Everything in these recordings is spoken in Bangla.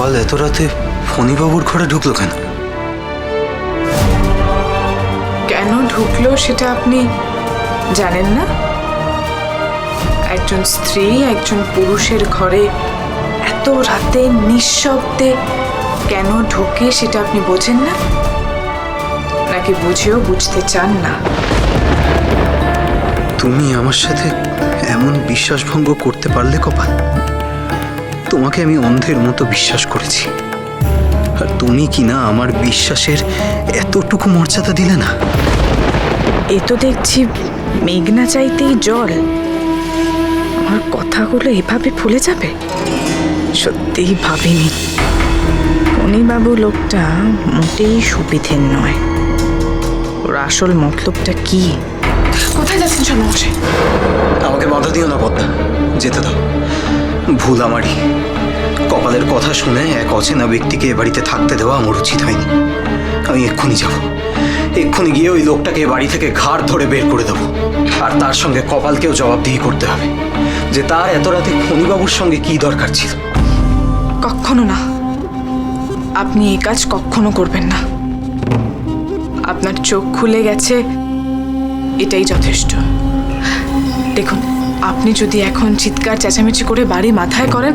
কপাল এত রাতে ফণিবাবুর ঘরে ঢুকলো কেন? কেন ঢুকলো সেটা আপনি জানেন না? একজন স্ত্রী একজন পুরুষের ঘরে এত রাতে নিঃশব্দে কেন ঢোকে সেটা আপনি বোঝেন না? নাকি বুঝেও বুঝতে চান না? তুমি আমার সাথে এমন বিশ্বাসভঙ্গ করতে পারলে কপাল তোমাকে আমি অন্ধের মতো বিশ্বাস করেছি। আর তুমি কি না আমার বিশ্বাসের এতটুকু মর্যাদা দিলে না? এ তো দেখছি মেঘনা চাইতেই জল। আমার কথাগুলো এভাবে ফুলে যাবে? সত্যিই ভাবিনি। ফণিবাবু লোকটা মোটেই সুবিধের নয়। ওর আসল মতলবটা কি? কোথায় যাচ্ছেন চন্দ্রমশাই আমাকে বাধা দিও না পদ্মা। যেতে দাও। ভুল আমারই। কপালের কথা শুনে এক অচেনা ব্যক্তিকে এ বাড়িতে থাকতে দেওয়া আমার উচিত হয়নি। আমি এক্ষুনি যাব। এক্ষুনি গিয়ে ওই লোকটাকে বাড়ি থেকে ঘাড় ধরে বের করে দেবো। আর তার সঙ্গে কপালকেও জবাবদিহি করতে হবে। যে তার এত রাতে খনিবাবুর সঙ্গে কি দরকার ছিল? কখনো না। আপনি এই কাজ কখনো করবেন না। আপনার চোখ খুলে গেছে, এটাই যথেষ্ট। দেখুন, আপনি যদি এখন চিৎকার, চেঁচামেচি করে বাড়ি মাথায় করেন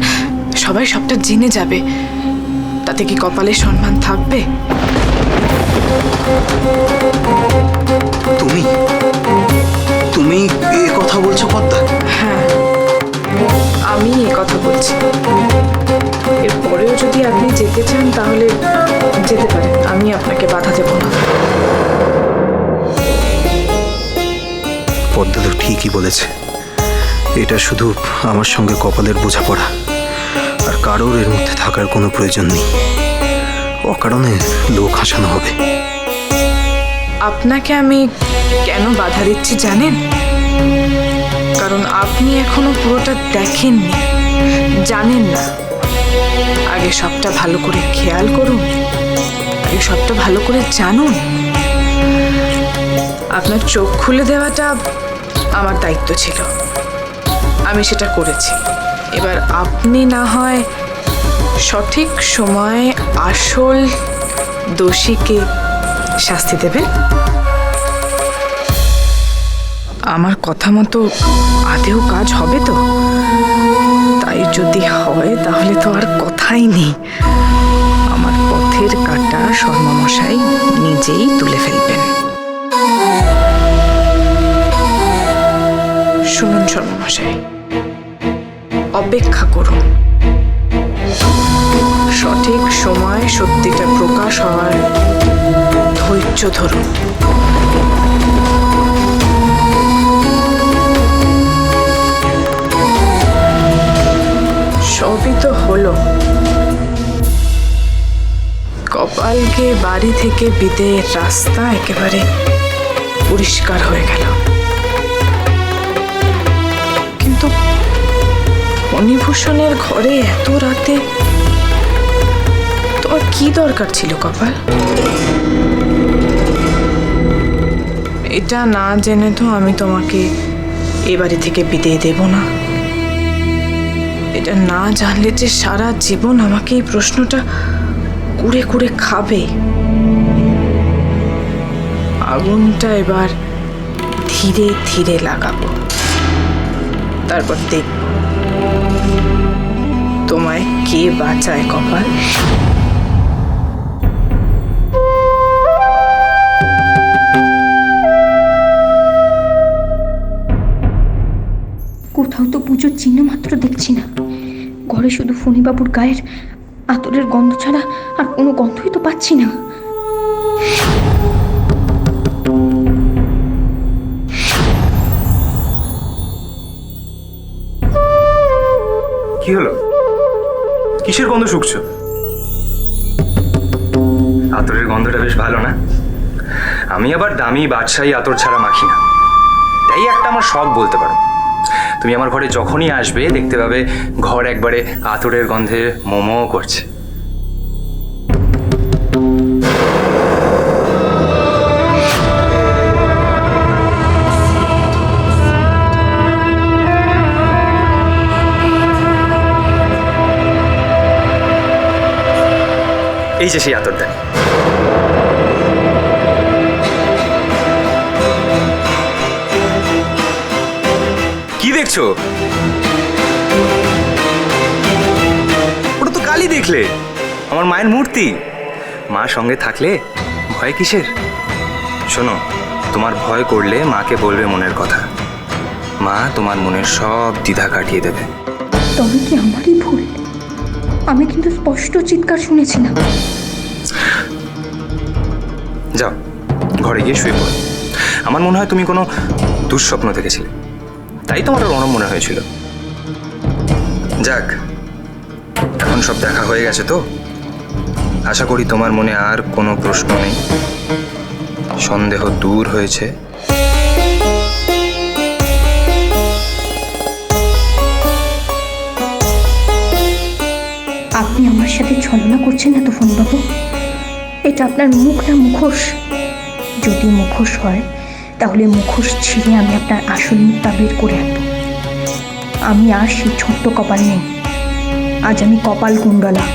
সবাই সবটা জেনে যাবে। তাতে কি কপালে সম্মান থাকবে? তুমি? তুমি এ কথা বলছো পদ্মা? হ্যাঁ। আমি এ কথা বলছি। এরপরেও যদি আপনি যেতে চান তাহলে যেতে পারেন। আমি আপনাকে বাধা দেব না। পদ্মা তো ঠিকই বলেছে। এটা শুধু আমার সঙ্গে কপালের বোঝাপড়া। কারোর এর মধ্যে থাকার কোনো প্রয়োজন নেই। অকারণে লোক হাসানো হবে। আপনাকে আমি কেন বাধা দিচ্ছি জানেন? কারণ আপনি এখনও পুরোটা দেখেননি। জানেন না। আগে সবটা ভালো করে খেয়াল করুন। আগে সবটা ভালো করে জানুন। আপনার চোখ খুলে দেওয়াটা আমার দায়িত্ব ছিল। আমি সেটা করেছি। এবার আপনি না হয় সঠিক সময়ে আসল দোষীকে শাস্তি দেবেন। আমার কথা মতো আদেও কাজ হবে তো? তাই যদি হয়, তাহলে তো আর কথাই নেই। আমার পথের কাটা শর্মামশাই নিজেই তুলে ফেলবেন। শুনুন শর্মামশাই অপেক্ষা করুন। সঠিক সময় সত্যিটা প্রকাশ হওয়ার ধৈর্য ধরুন। সবই তো হলো। কপালকে বাড়ি থেকে বিদেয়ের রাস্তা একেবারে পরিষ্কার হয়ে গেল। ফণিভূষণের ঘরে এত রাতে? তোমার কি দরকার ছিল কপাল? এটা না জেনে তো আমি তোমাকে এ বাড়ি থেকে বিদায় দেব না। এটা না জানলে যে সারা জীবন আমাকে এই প্রশ্নটা কুড়ে কুড়ে খাবে। আগুনটা এবার ধীরে ধীরে লাগাবো। তারপর দেখব। কে বাঁচায় কপাল? কোথাও তো পুজোর চিহ্ন মাত্র দেখছি না। ঘরে শুধু ফণিবাবুর গায়ের আতরের গন্ধ ছাড়া আর কোনো গন্ধই তো পাচ্ছি না। কি হলো? কিসের গন্ধ শুকছো? আতরের গন্ধটা বেশ ভালো না? আমি আবার দামি, বাদশাহী আতর ছাড়া মাখি না। তাই একটা আমার শখ বলতে পারো। তুমি আমার ঘরে যখনই আসবে, দেখতে পাবে ঘর একবারে আতরের গন্ধে মোমো করছে। এই যে সেই আতরদানি কি দেখছ? ওটা তো কালই দেখলে। আমার মায়ের মূর্তি। মা সঙ্গে থাকলে ভয় কিসের? শোনো, তোমার ভয় করলে মাকে বলবে মনের কথা। মা তোমার মনের সব দ্বিধা কাটিয়ে দেবে। তবে কি আমারই ভুল? আমি কিন্তু স্পষ্ট চিৎকার শুনেছিলাম। যাও, ঘরে গিয়ে শুয়ে পড়ো। আমার মনে হয় তুমি কোনো দুঃস্বপ্ন দেখেছিলে। তাই তোমার অনম মনে হয়েছিল। যাক, এখন সব দেখা হয়ে গেছে তো? আশা করি তোমার মনে আর কোনো প্রশ্ন নেই। সন্দেহ দূর হয়েছে। আপনি আমার সাথে ছলনা করছেন না তো ফণিবাবু এটা আপনার মুখ না মুখোশ? যদি মুখোশ হয়, তাহলে মুখোশ ছিঁড়ে আমি আপনার আসল মুখটা বের করে আনব। আমি আর সেই ছোট্ট কপাল নেই। আজ আমি কপাল কুণ্ডলা।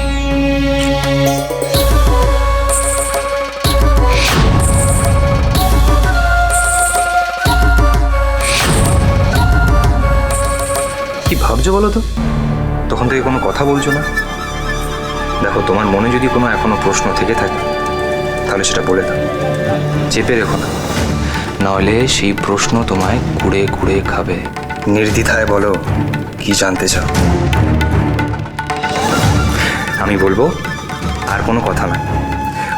কি ভাবছ বলো তো? তখন থেকে কোনো কথা বলছো না? দেখো, তোমার মনে যদি কোনো এখনও প্রশ্ন থেকে থাকে, তাহলে সেটা বলে দাও। চেপে রেখো না। নাহলে সেই প্রশ্ন তোমায় কুড়ে কুড়ে খাবে। নির্দ্বিধায় বলো, কি জানতে চাও? আমি বলব, আর কোনো কথা না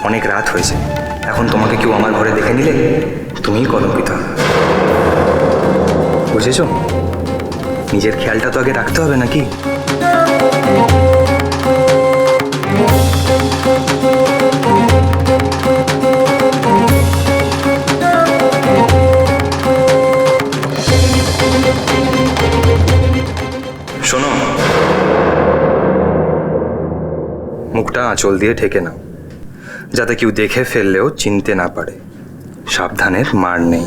অনেক রাত হয়েছে। এখন তোমাকে কেউ আমার ঘরে দেখে নিলে? তুমিই কলঙ্কিত। বুঝেছ? নিজের খেয়ালটা তো আগে রাখতে হবে নাকি? আঁচল দিয়ে ঢেকে নাও যাতে কেউ দেখে ফেললেও চিনতে না পারে। সাবধানের মার নেই।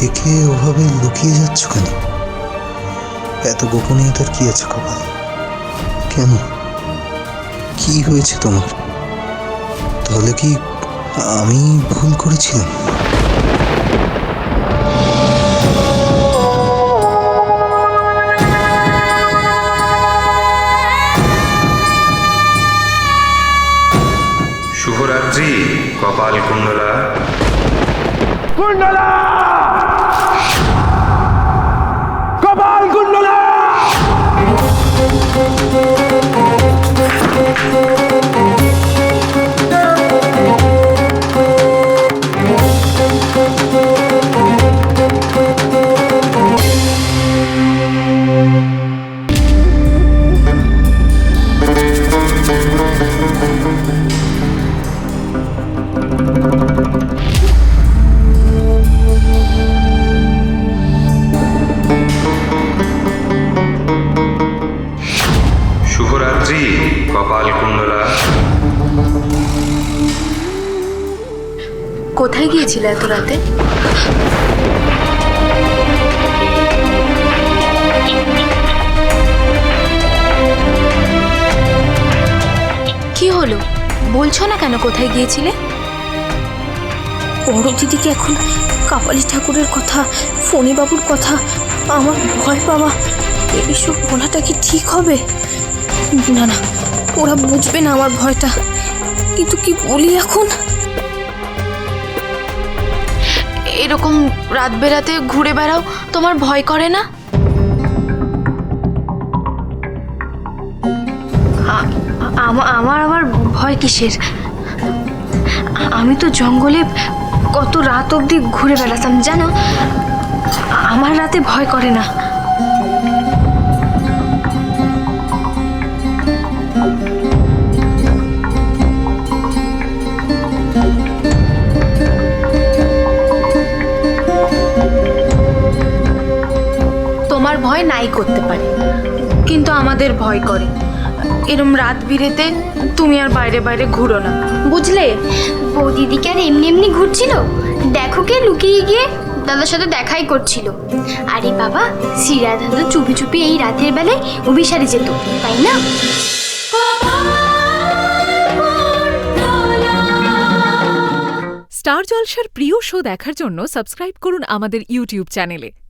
ঢেকে ওভাবে লুকিয়ে যাচ্ছ কেন? এত গোপনীয়তার কি আছে কপালে? কেন? কি হয়েছে তোমার? তাহলে কি আমি ভুল করেছিলাম? শুভরাত্রি কপাল কুণ্ডলা। শুভরাত্রি কোথায় গিয়েছিলে এত রাতে? কি হলো? বলছো না কেন কোথায় গিয়েছিলে? বড় দিদিকে এখন কাপালি ঠাকুরের কথা, ফণিবাবুর কথা? আমার ভয় পাওয়া এসব বলাটা কি ঠিক হবে? না না, ওরা বুঝবে না আমার ভয়টা। কিন্তু কি বলি এখন? এরকম রাত বেরাতে ঘুরে বেড়াও, তোমার ভয় করে না? আমার আবার ভয় কিসের? আমি তো জঙ্গলে কত রাত অবধি ঘুরে বেড়াতাম, জানো? আমার রাতে ভয় করে না। ভয় নাই করতে পারে। কিন্তু আমাদের ভয় করে। এরম রাত বিরেতে তুমি আর বাইরে বাইরে ঘুরো না। বুঝলে? বৌদিদিকে আর এমনি এমনি ঘুরছিল? দেখো কে লুকিয়ে গিয়ে দাদার সাথে দেখাই করছিল। আরে বাবা শ্রীরাধা দাদা চুপি চুপি এই রাতের বেলায় অভিসারে যেত তাই না? স্টার জলসার প্রিয় শো দেখার জন্য সাবস্ক্রাইব করুন আমাদের ইউটিউব চ্যানেলে।